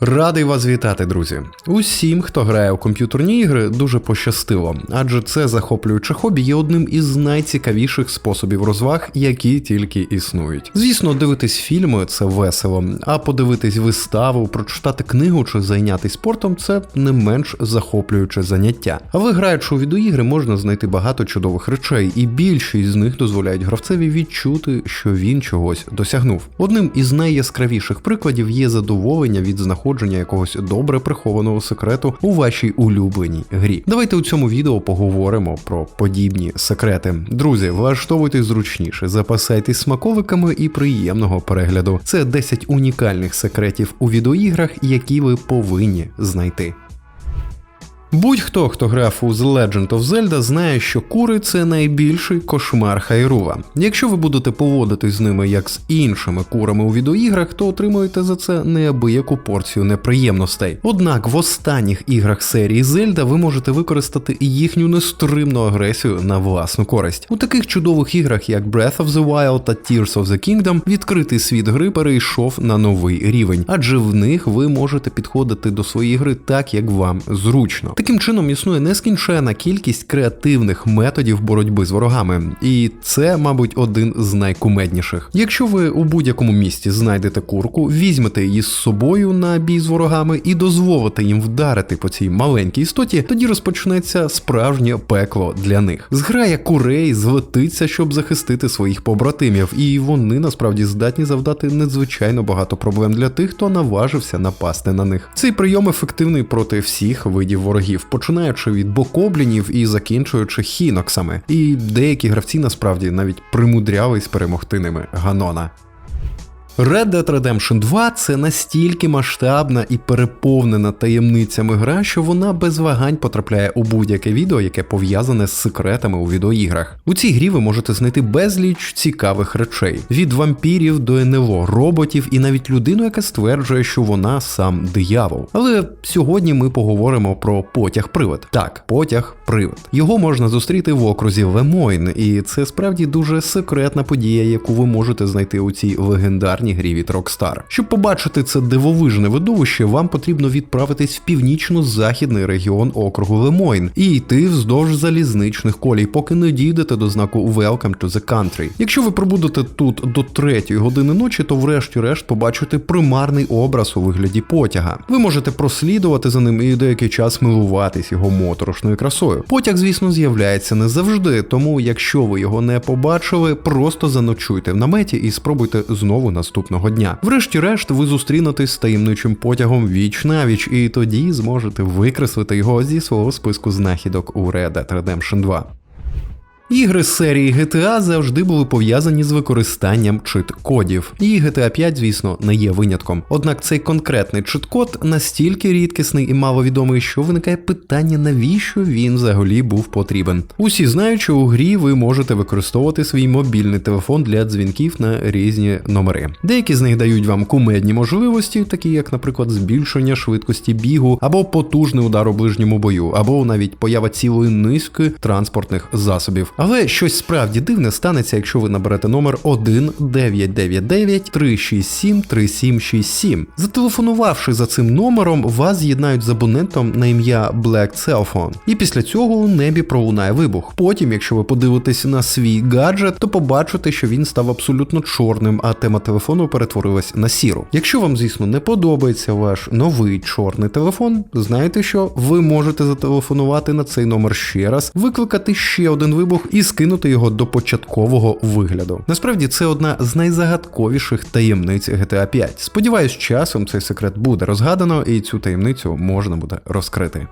Радий вас вітати, друзі. Усім, хто грає у комп'ютерні ігри, дуже пощастило, адже це захоплююче хобі є одним із найцікавіших способів розваг, які тільки існують. Звісно, дивитись фільми це весело, а подивитись виставу, прочитати книгу чи зайнятися спортом це не менш захоплююче заняття. Але граючи у відеоігри, можна знайти багато чудових речей, і більшість з них дозволяють гравцеві відчути, що він чогось досягнув. Одним із найяскравіших прикладів є задоволення від знаходження якогось добре прихованого секрету у вашій улюбленій грі. Давайте у цьому відео поговоримо про подібні секрети. Друзі, влаштовуйтесь зручніше, запасайтесь смаковиками і приємного перегляду. Це 10 унікальних секретів у відеоіграх, які ви повинні знайти. Будь-хто, хто грав у The Legend of Zelda, знає, що кури це найбільший кошмар Хайрува. Якщо ви будете поводитись з ними як з іншими курами у відеоіграх, то отримуєте за це неабияку порцію неприємностей. Однак в останніх іграх серії Zelda ви можете використати їхню нестримну агресію на власну користь. У таких чудових іграх, як Breath of the Wild та Tears of the Kingdom, відкритий світ гри перейшов на новий рівень, адже в них ви можете підходити до своєї гри так, як вам зручно. Таким чином існує нескінчена кількість креативних методів боротьби з ворогами, і це, мабуть, один з найкумедніших. Якщо ви у будь-якому місті знайдете курку, візьмете її з собою на бій з ворогами і дозволите їм вдарити по цій маленькій істоті, тоді розпочнеться справжнє пекло для них. Зграя курей злетиться, щоб захистити своїх побратимів, і вони насправді здатні завдати надзвичайно багато проблем для тих, хто наважився напасти на них. Цей прийом ефективний проти всіх видів ворогів, починаючи від бокоблінів і закінчуючи хіноксами. І деякі гравці насправді навіть примудрялись перемогти ними Ганона. Red Dead Redemption 2 це настільки масштабна і переповнена таємницями гра, що вона без вагань потрапляє у будь-яке відео, яке пов'язане з секретами у відеоіграх. У цій грі ви можете знайти безліч цікавих речей: від вампірів до НЛО, роботів і навіть людину, яка стверджує, що вона сам диявол. Але сьогодні ми поговоримо про потяг-привид. Так, потяг-привид. Його можна зустріти в окрузі Лемойн, і це справді дуже секретна подія, яку ви можете знайти у цій легендарній грі від Rockstar. Щоб побачити це дивовижне видовище, вам потрібно відправитись в північно-західний регіон округу Лемойн і йти вздовж залізничних колій, поки не дійдете до знаку Welcome to the country. Якщо ви пробудете тут до 3 години ночі, то врешті-решт побачите примарний образ у вигляді потяга. Ви можете прослідувати за ним і деякий час милуватись його моторошною красою. Потяг, звісно, з'являється не завжди, тому якщо ви його не побачили, просто заночуйте в наметі і спробуйте знову наступного дня. Врешті-решт, ви зустрінетесь з таємничим потягом віч навіч, і тоді зможете викреслити його зі свого списку знахідок у Red Dead Redemption 2. Ігри з серії GTA завжди були пов'язані з використанням чит-кодів, і GTA 5, звісно, не є винятком. Однак цей конкретний чит-код настільки рідкісний і маловідомий, що виникає питання, навіщо він взагалі був потрібен. Усі знають, що у грі ви можете використовувати свій мобільний телефон для дзвінків на різні номери. Деякі з них дають вам кумедні можливості, такі як, наприклад, збільшення швидкості бігу, або потужний удар у ближньому бою, або навіть поява цілої низки транспортних засобів. Але щось справді дивне станеться, якщо ви наберете номер 1999 367 3767. Зателефонувавши за цим номером, вас з'єднають з абонентом на ім'я Black Cellphone. І після цього у небі пролунає вибух. Потім, якщо ви подивитесь на свій гаджет, то побачите, що він став абсолютно чорним, а тема телефону перетворилась на сіру. Якщо вам, звісно, не подобається ваш новий чорний телефон, знайте, що ви можете зателефонувати на цей номер ще раз, викликати ще один вибух і скинути його до початкового вигляду. Насправді це одна з найзагадковіших таємниць GTA 5. Сподіваюсь, часом цей секрет буде розгадано, і цю таємницю можна буде розкрити.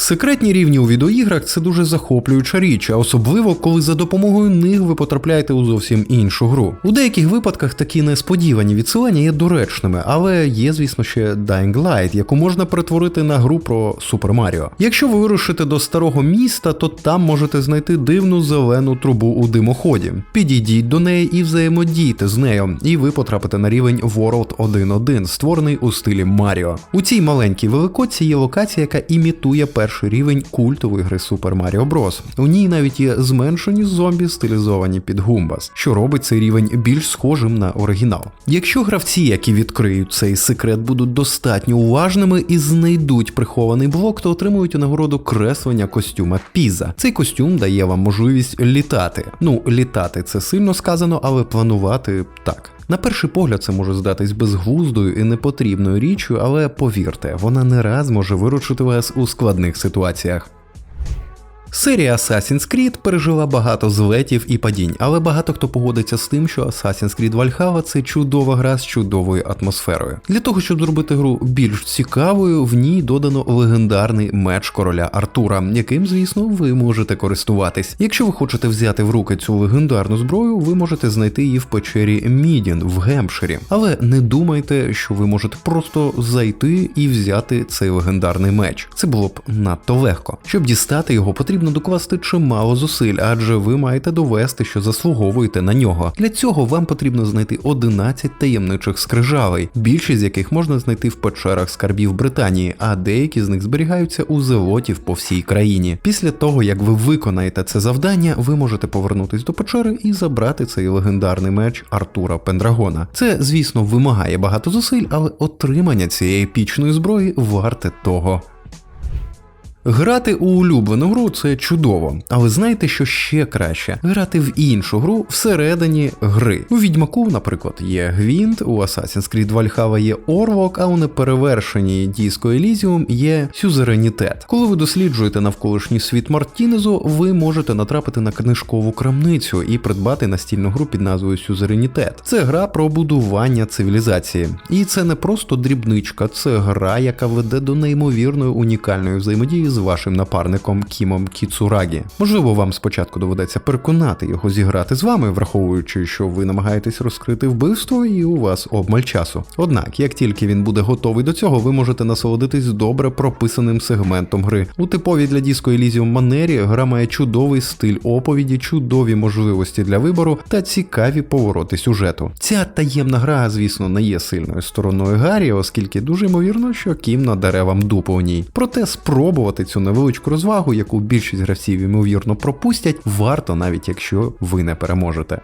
Секретні рівні у відеоіграх це дуже захоплююча річ, а особливо коли за допомогою них ви потрапляєте у зовсім іншу гру. У деяких випадках такі несподівані відсилання є доречними, але є, звісно, ще Dying Light, яку можна перетворити на гру про Супер Маріо. Якщо ви вирушите до старого міста, то там можете знайти дивну зелену трубу у димоході. Підійдіть до неї і взаємодійте з нею, і ви потрапите на рівень World 1.1, створений у стилі Маріо. У цій маленькій великоці є локація, яка імітує перший перший рівень культової гри Super Mario Bros. У ній навіть є зменшені зомбі, стилізовані під Гумбас, що робить цей рівень більш схожим на оригінал. Якщо гравці, які відкриють цей секрет, будуть достатньо уважними і знайдуть прихований блок, то отримують нагороду креслення костюма Піза. Цей костюм дає вам можливість літати. Ну, літати це сильно сказано, але планувати так. На перший погляд це може здатись безглуздою і непотрібною річчю, але повірте, вона не раз може виручити вас у складних ситуаціях. Серія Assassin's Creed пережила багато злетів і падінь, але багато хто погодиться з тим, що Assassin's Creed Valhalla – це чудова гра з чудовою атмосферою. Для того, щоб зробити гру більш цікавою, в ній додано легендарний меч короля Артура, яким, звісно, ви можете користуватись. Якщо ви хочете взяти в руки цю легендарну зброю, ви можете знайти її в печері Мідін в Гемпширі. Але не думайте, що ви можете просто зайти і взяти цей легендарний меч. Це було б надто легко. Щоб дістати його, потрібно докласти чимало зусиль, адже ви маєте довести, що заслуговуєте на нього. Для цього вам потрібно знайти 11 таємничих скрижалей, більшість з яких можна знайти в печерах скарбів Британії, а деякі з них зберігаються у зелотів по всій країні. Після того, як ви виконаєте це завдання, ви можете повернутись до печери і забрати цей легендарний меч Артура Пендрагона. Це, звісно, вимагає багато зусиль, але отримання цієї епічної зброї варте того. Грати у улюблену гру це чудово, але знаєте, що ще краще? Грати в іншу гру всередині гри. У відьмаку, наприклад, є Гвінт, у Assassin's Creed Valhalla є Орвок, а у неперевершеній Disco Elysium є Сюзеренітет. Коли ви досліджуєте навколишній світ Мартінезу, ви можете натрапити на книжкову крамницю і придбати настільну гру під назвою Сюзеренітет. Це гра про будування цивілізації. І це не просто дрібничка, це гра, яка веде до неймовірної унікальної взаємодії з вашим напарником Кімом Кіцурагі. Можливо, вам спочатку доведеться переконати його зіграти з вами, враховуючи, що ви намагаєтесь розкрити вбивство, і у вас обмаль часу. Однак, як тільки він буде готовий до цього, ви можете насолодитись добре прописаним сегментом гри. У типовій для Disco Elysium манері гра має чудовий стиль оповіді, чудові можливості для вибору та цікаві повороти сюжету. Ця таємна гра, звісно, не є сильною стороною Гаррі, оскільки дуже ймовірно, що Кім надаре вам дупу у ній. Проте спробувати цю невеличку розвагу, яку більшість гравців ймовірно пропустять, варто навіть якщо ви не переможете.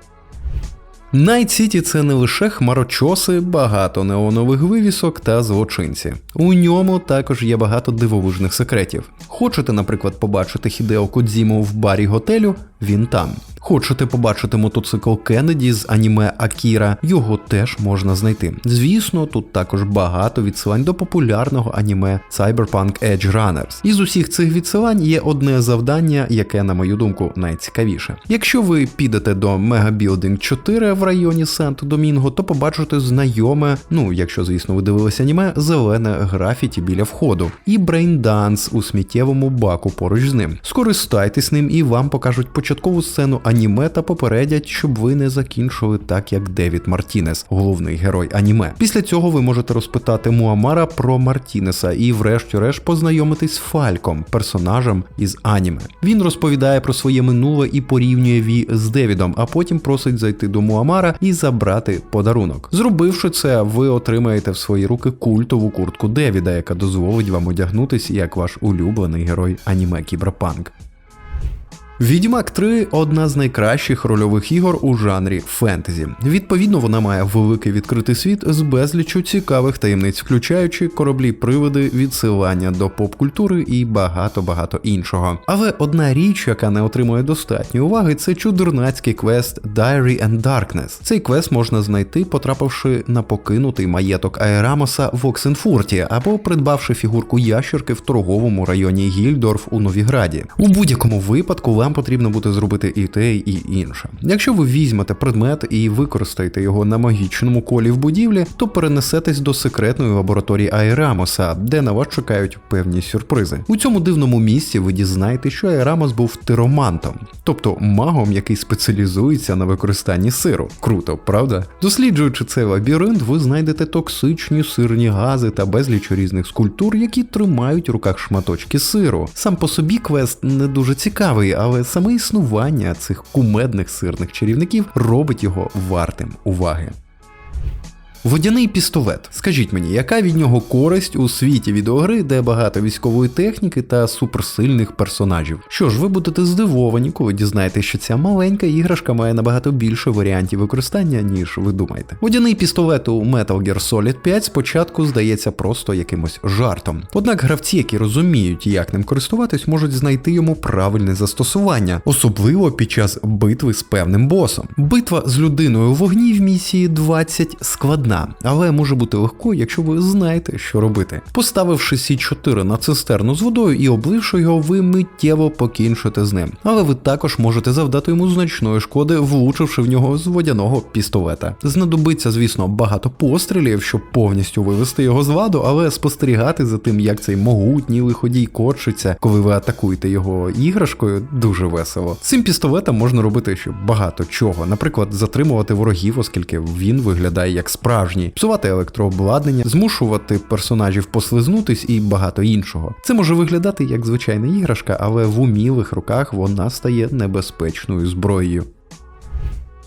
Найт Сіті це не лише хмарочоси, багато неонових вивісок та злочинці. У ньому також є багато дивовижних секретів. Хочете, наприклад, побачити Хідео Кодзіму в барі готелю? Він там. Хочете побачити мотоцикл Кеннеді з аніме Акіра, його теж можна знайти. Звісно, тут також багато відсилань до популярного аніме Cyberpunk Edge Runners. Із усіх цих відсилань є одне завдання, яке, на мою думку, найцікавіше. Якщо ви підете до Building 4 в районі Санто-Домінго, то побачите знайоме, ну якщо, звісно, ви дивилися аніме, зелене графіті біля входу, і брейнданс у сміттєвому баку поруч з ним. Скористайтесь ним і вам покажуть початкову сцену аніме та попередять, щоб ви не закінчили так, як Девід Мартінес, головний герой аніме. Після цього ви можете розпитати Муамара про Мартінеса і, врешті-решт, познайомитись з Фальком, персонажем із аніме. Він розповідає про своє минуле і порівнює Ві з Девідом, а потім просить зайти до Муамара і забрати подарунок. Зробивши це, ви отримаєте в свої руки культову куртку Девіда, яка дозволить вам одягнутись як ваш улюблений герой аніме Кіберпанк. Відьмак 3 одна з найкращих рольових ігор у жанрі фентезі. Відповідно, вона має великий відкритий світ з безлічу цікавих таємниць, включаючи кораблі приводи, відсилання до поп-культури і багато-багато іншого. Але одна річ, яка не отримує достатньої уваги, це чудернацький квест Diary and Darkness. Цей квест можна знайти, потрапивши на покинутий маєток Аерамоса в Оксенфурті або придбавши фігурку ящерки в торговому районі Гільдорф у Новіграді. У будь-якому випадку вам потрібно буде зробити і те, і інше. Якщо ви візьмете предмет і використаєте його на магічному колі в будівлі, то перенесетесь до секретної лабораторії Айрамоса, де на вас чекають певні сюрпризи. У цьому дивному місці ви дізнаєте, що Айрамос був тиромантом, тобто магом, який спеціалізується на використанні сиру. Круто, правда? Досліджуючи цей лабіринт, ви знайдете токсичні сирні гази та безліч різних скульптур, які тримають в руках шматочки сиру. Сам по собі квест не дуже цікавий, але саме існування цих кумедних сирних чарівників робить його вартим уваги. Водяний пістолет. Скажіть мені, яка від нього користь у світі відеогри, де багато військової техніки та суперсильних персонажів? Що ж, ви будете здивовані, коли дізнаєтесь, що ця маленька іграшка має набагато більше варіантів використання, ніж ви думаєте. Водяний пістолет у Metal Gear Solid 5 спочатку здається просто якимось жартом. Однак гравці, які розуміють, як ним користуватись, можуть знайти йому правильне застосування, особливо під час битви з певним босом. Битва з людиною у вогні в місії 20 складна, але може бути легко, якщо ви знаєте, що робити. Поставивши Сі4 на цистерну з водою і обливши його, ви миттєво покінчите з ним. Але ви також можете завдати йому значної шкоди, влучивши в нього з водяного пістолета. Знадобиться, звісно, багато пострілів, щоб повністю вивести його з ладу, але спостерігати за тим, як цей могутній лиходій корчиться, коли ви атакуєте його іграшкою, дуже весело. Цим пістолетом можна робити ще багато чого. Наприклад, затримувати ворогів, оскільки він виглядає як справжній, псувати електрообладнання, змушувати персонажів послизнутись і багато іншого. Це може виглядати як звичайна іграшка, але в умілих руках вона стає небезпечною зброєю.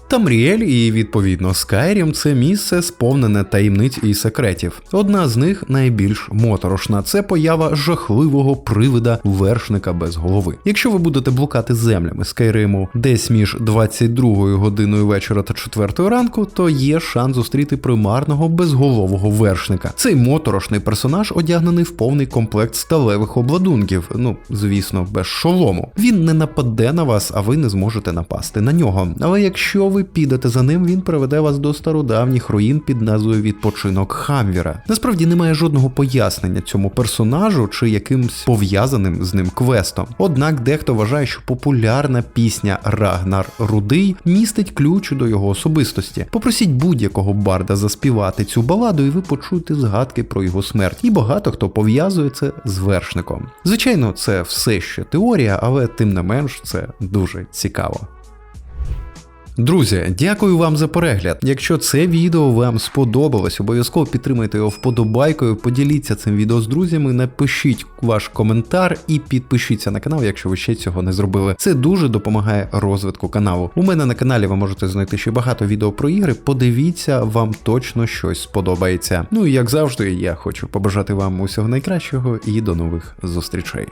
Тамріель і відповідно Skyrim – це місце сповнене таємниць і секретів. Одна з них найбільш моторошна це поява жахливого привида вершника без голови. Якщо ви будете блукати землями Скайриму десь між 22 годиною вечора та 4 ранку, то є шанс зустріти примарного безголового вершника. Цей моторошний персонаж одягнений в повний комплект сталевих обладунків, ну звісно, без шолому. Він не нападе на вас, а ви не зможете напасти на нього. Але якщо ви підете за ним, він приведе вас до стародавніх руїн під назвою Відпочинок Хамвіра. Насправді немає жодного пояснення цьому персонажу чи якимсь пов'язаним з ним квестом. Однак дехто вважає, що популярна пісня Рагнар Рудий містить ключ до його особистості. Попросіть будь-якого барда заспівати цю баладу, і ви почуєте згадки про його смерть. І багато хто пов'язує це з вершником. Звичайно, це все ще теорія, але тим не менш це дуже цікаво. Друзі, дякую вам за перегляд. Якщо це відео вам сподобалось, обов'язково підтримайте його вподобайкою, поділіться цим відео з друзями, напишіть ваш коментар і підпишіться на канал, якщо ви ще цього не зробили. Це дуже допомагає розвитку каналу. У мене на каналі ви можете знайти ще багато відео про ігри. Подивіться, вам точно щось сподобається. Ну і як завжди, я хочу побажати вам усього найкращого і до нових зустрічей.